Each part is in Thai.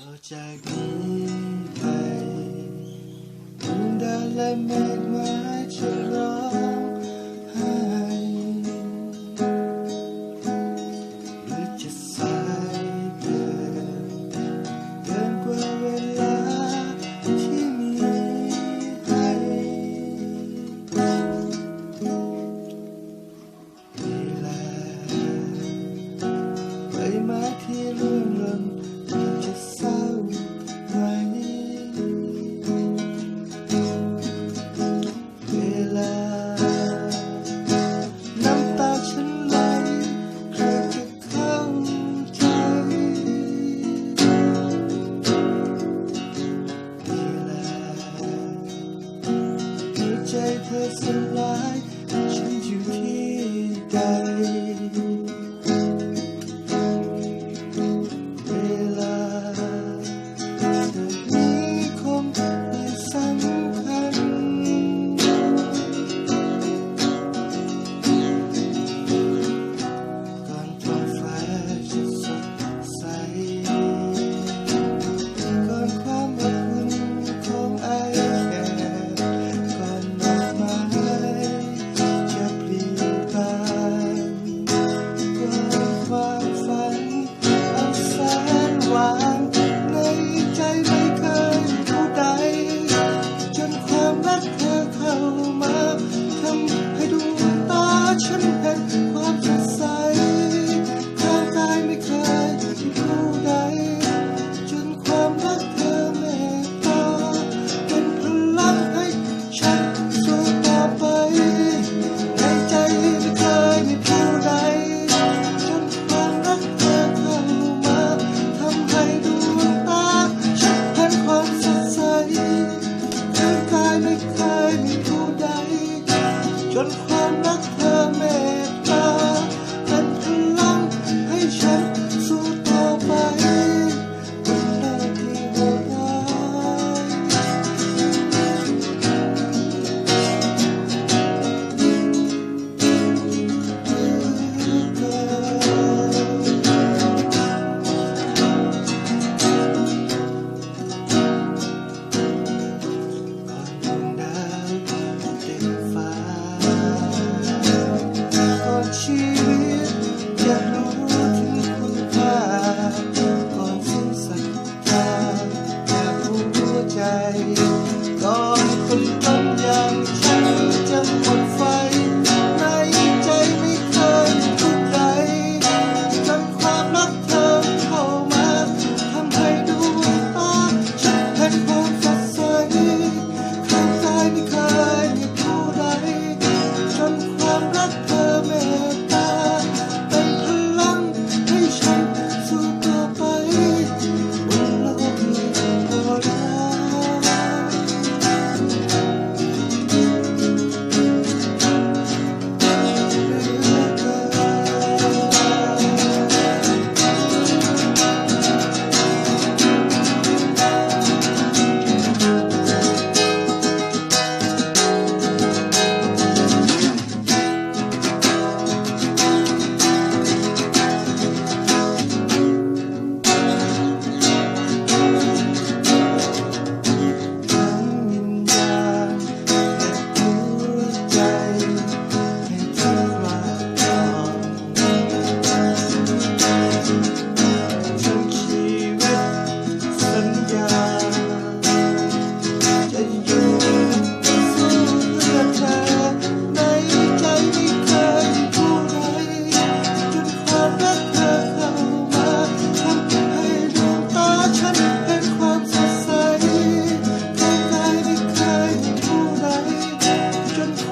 ต่อจากนี้ไปดวงดาวและเมฆไม้จะรอ ลา น้ำตาฉันไหลใครจะเข้าใจเแล้าในใจเธอสลาย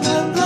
September